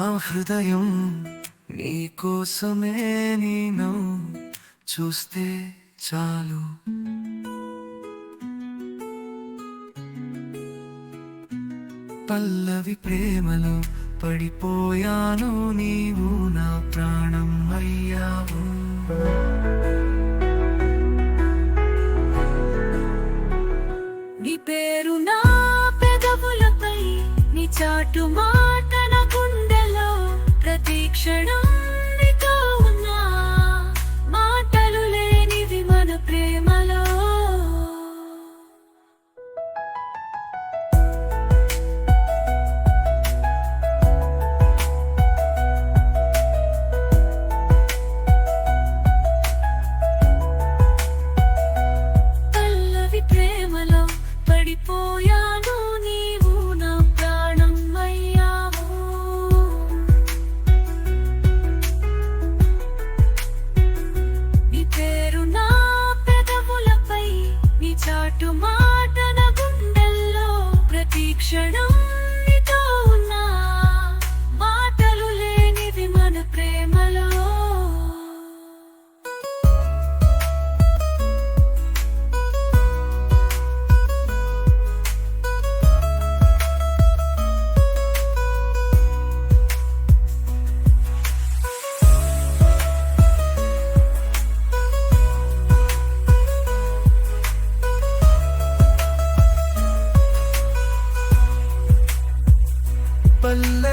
ఆ హృదయం నీ కోసమే నేను చూస్తే చాలు. పల్లవి ప్రేమలో పడిపోయాను నీవు నా ప్రాణం అయ్యావు. నీ పేరు నా పెదవులపై నీ చాటు మాట చాటు మాటన గుండెల్లో ప్రతీక్షణం Bella.